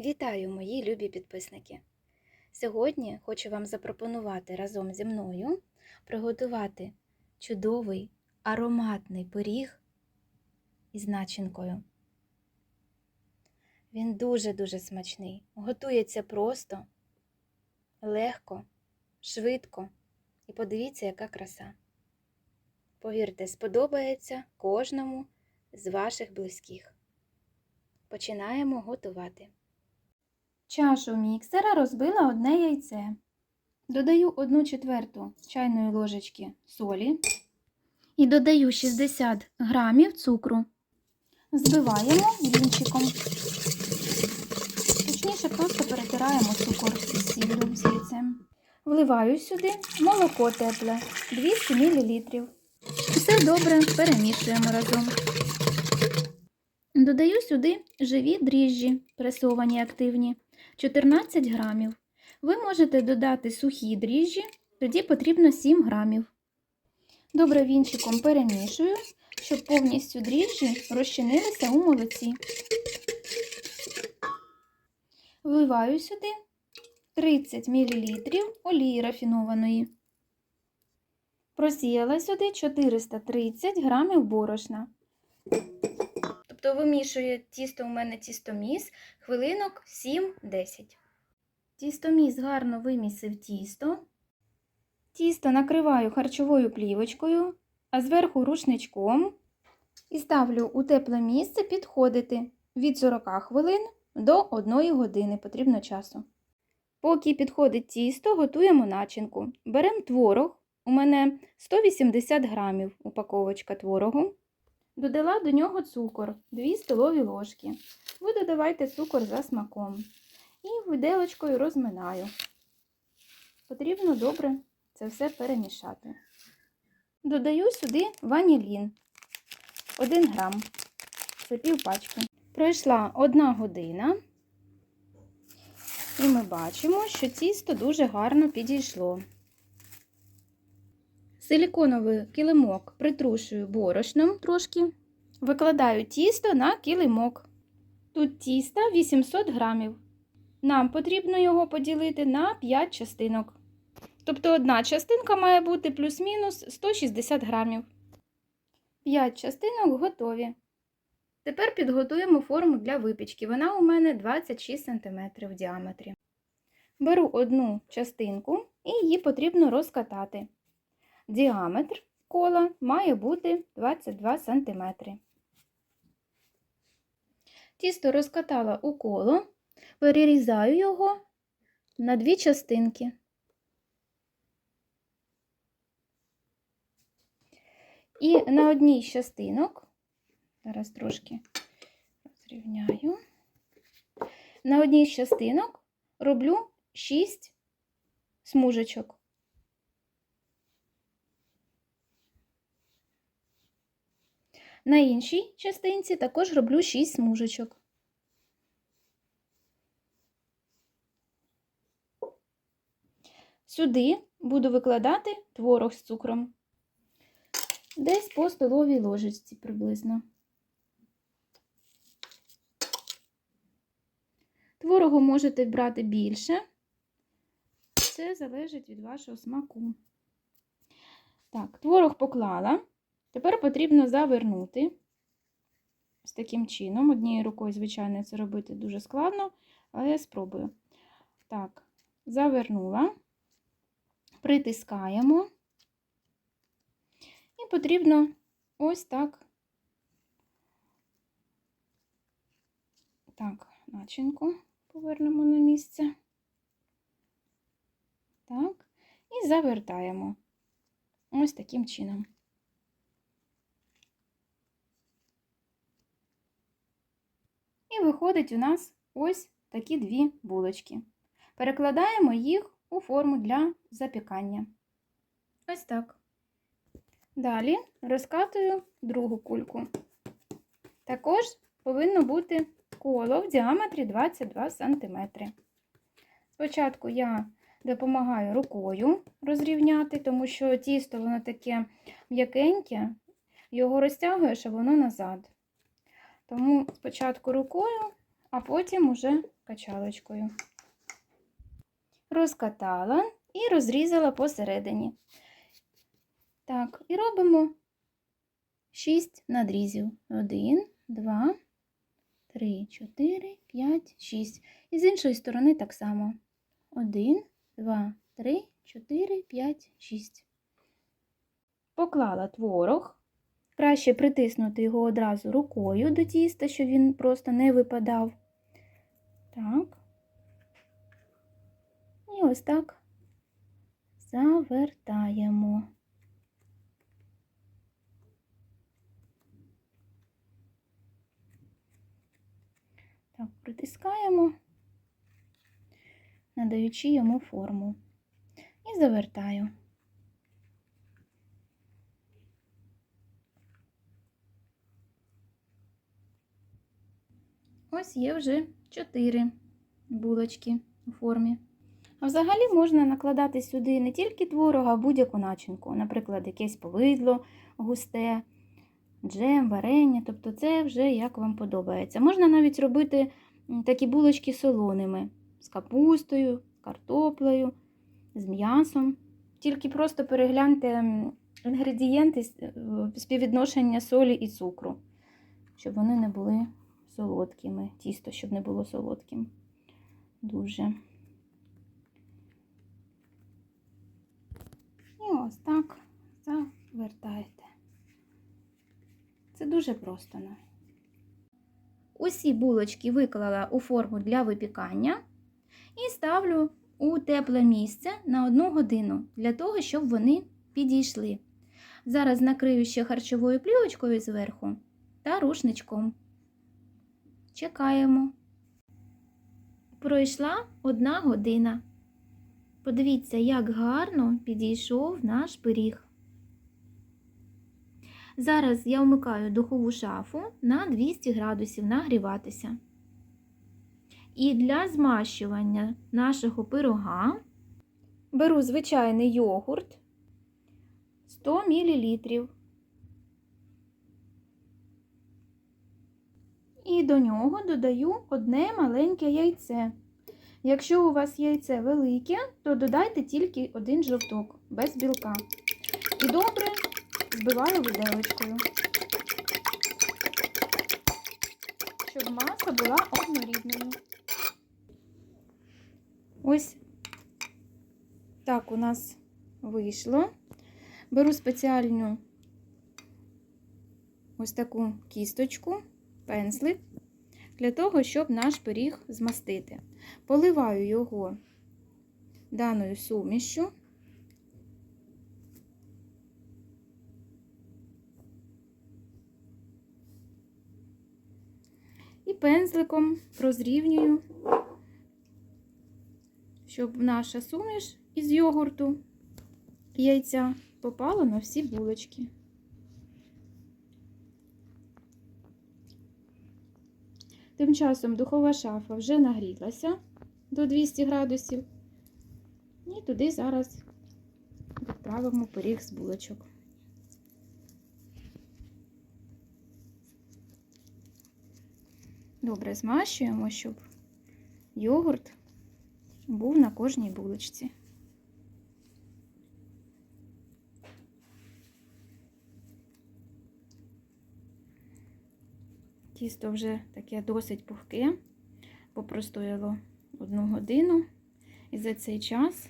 Вітаю, мої любі підписники! Сьогодні хочу вам запропонувати разом зі мною приготувати чудовий ароматний пиріг із начинкою. Він дуже-дуже смачний. Готується просто, легко, швидко. І подивіться, яка краса. Повірте, сподобається кожному з ваших близьких. Починаємо готувати. Чашу міксера розбила одне яйце. Додаю 1 четверту чайної ложечки солі і додаю 60 грамів цукру. Збиваємо вінчиком. Точніше, просто перетираємо цукор з сіллю з яйцем. Вливаю сюди молоко тепле 200 мл. Все добре перемішуємо разом. Додаю сюди живі дріжджі, пресовані активні, 14 грамів. Ви можете додати сухі дріжджі, тоді потрібно 7 грамів. Добре вінчиком перемішую, щоб повністю дріжджі розчинилися у молоці. Вливаю сюди 30 мл олії рафінованої. Просіяла сюди 430 грамів борошна. Тобто вимішує тісто у мене тістоміс хвилинок 7-10. Тістоміс гарно вимісив тісто. Тісто накриваю харчовою плівочкою, а зверху рушничком і ставлю у тепле місце підходити від 40 хвилин до 1 години потрібно часу. Поки підходить тісто, готуємо начинку. Беремо творог. У мене 180 грамів упаковочка творогу. Додала до нього цукор 2 столові ложки. Ви додавайте цукор за смаком. І виделочкою розминаю. Потрібно добре це все перемішати. Додаю сюди ванілін 1 грам. Це пів. Пройшла 1 година. І ми бачимо, що тісто дуже гарно підійшло. Силіконовий килимок притрушую борошном трошки. Викладаю тісто на килимок. Тут тіста 800 грамів. Нам потрібно його поділити на 5 частинок. Тобто одна частинка має бути плюс-мінус 160 грамів. 5 частинок готові. Тепер підготуємо форму для випічки. Вона у мене 26 см в діаметрі. Беру одну частинку і її потрібно розкатати. Діаметр кола має бути 22 см. Тісто розкатала у коло, перерізаю його на дві частинки. І на одній з частинок, зараз трошки розрівняю, на одній з частинок роблю 6 смужечок. На іншій частинці також роблю 6 смужечок. Сюди буду викладати творог з цукром. Десь по столовій ложечці приблизно. Творогу можете брати більше. Це залежить від вашого смаку. Так, творог поклала. Тепер потрібно завернути з таким чином. Однією рукою, звичайно, це робити дуже складно, але я спробую. Так, завернула, притискаємо. І потрібно ось так, так, начинку повернемо на місце. Так, і завертаємо ось таким чином. І виходить у нас ось такі дві булочки. Перекладаємо їх у форму для запікання. Ось так. Далі розкатую другу кульку. Також повинно бути коло в діаметрі 22 см. Спочатку я допомагаю рукою розрівняти, тому що тісто воно таке м'якеньке, його розтягуєш, а воно назад. Тому спочатку рукою, а потім уже качалочкою. Розкатала і розрізала посередині. Так, і робимо 6 надрізів. 1, 2, 3, 4, 5, 6. І з іншої сторони так само. 1, 2, 3, 4, 5, 6. Поклала творог. Краще притиснути його одразу рукою до тіста, щоб він просто не випадав. Так. І ось так завертаємо. Так, притискаємо, надаючи йому форму. І завертаю. Ось є вже 4 булочки у формі. А взагалі можна накладати сюди не тільки творог, а будь-яку начинку, наприклад, якесь повидло густе, джем, варення, тобто це вже як вам подобається. Можна навіть робити такі булочки солоними з капустою, з картоплею, з м'ясом. Тільки просто перегляньте інгредієнти е, співвідношення солі і цукру, щоб вони не були солодкими. Тісто, щоб не було солодким. Дуже. І ось так завертаєте. Це дуже просто. ну. Усі булочки виклала у форму для випікання і ставлю у тепле місце на одну годину для того, щоб вони підійшли. Зараз накрию ще харчовою плівочкою зверху та рушничком. Чекаємо. Пройшла одна година. Подивіться, як гарно підійшов наш пиріг. Зараз я вмикаю духову шафу на 200 градусів нагріватися. І для змащування нашого пирога беру звичайний йогурт 100 мл. І до нього додаю одне маленьке яйце. Якщо у вас яйце велике, то додайте тільки один жовток без білка. І добре збиваю виделочкою, щоб маса була однорідною. Ось так у нас вийшло. Беру спеціальну ось таку кісточку, пензлик, для того, щоб наш пиріг змастити. Поливаю його даною сумішю. І пензликом розрівнюю, щоб наша суміш із йогурту і яйця попала на всі булочки. Тим часом духова шафа вже нагрілася до 200 градусів. І туди зараз відправимо пиріг з булочок. Добре змащуємо, щоб йогурт був на кожній булочці. Тісто вже таке досить пухке, попростояло одну годину, і за цей час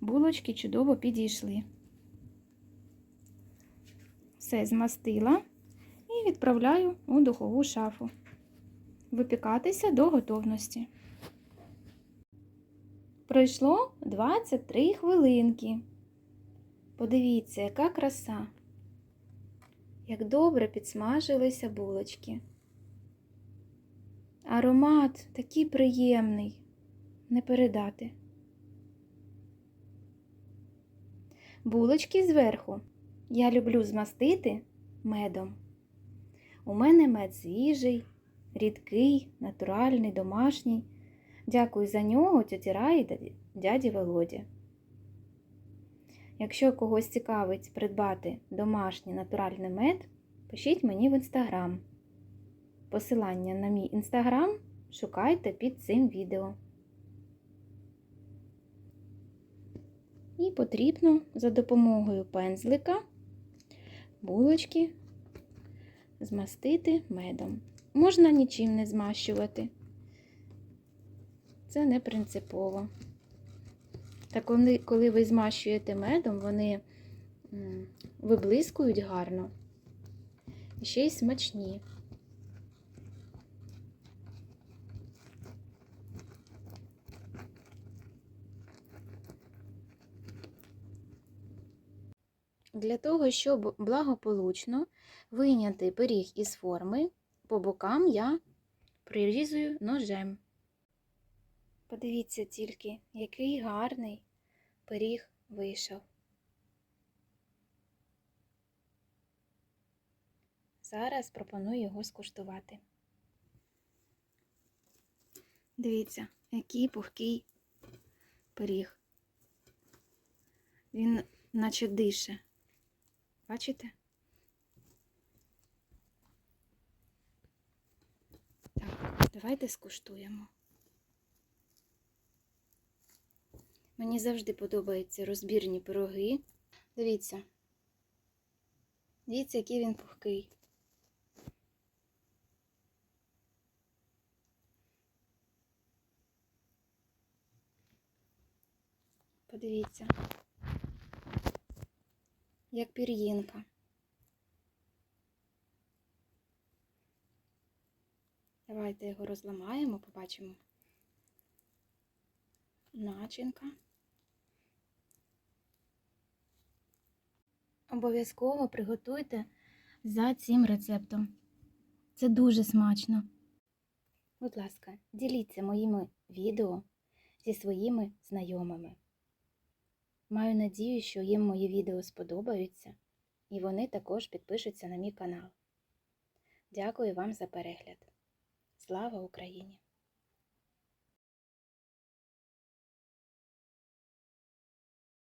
булочки чудово підійшли. Все змастила і відправляю у духову шафу. Випікатися до готовності. Пройшло 23 хвилинки. Подивіться, яка краса! Як добре підсмажилися булочки. Аромат такий приємний, не передати. Булочки зверху я люблю змастити медом. У мене мед свіжий, рідкий, натуральний, домашній. Дякую за нього тьоті Раї та дяді Володі. Якщо когось цікавить придбати домашній натуральний мед, пишіть мені в інстаграм. Посилання на мій інстаграм шукайте під цим відео. І потрібно за допомогою пензлика булочки змастити медом. Можна нічим не змащувати. Це не принципово. Та коли, коли ви змащуєте медом, вони виблискують гарно і ще й смачні. Для того, щоб благополучно вийняти пиріг із форми, по бокам я прирізую ножем. Подивіться тільки, який гарний пиріг вийшов. Зараз пропоную його скуштувати. Дивіться, який пухкий пиріг. Він наче дише. Бачите? Так, давайте скуштуємо. Мені завжди подобаються розбірні пироги. Дивіться. Дивіться, який він пухкий. Подивіться. Як пір'їнка. Давайте його розламаємо, побачимо. Начинка. Обов'язково приготуйте за цим рецептом. Це дуже смачно. Будь ласка, діліться моїми відео зі своїми знайомими. Маю надію, що їм мої відео сподобаються, і вони також підпишуться на мій канал. Дякую вам за перегляд. Слава Україні!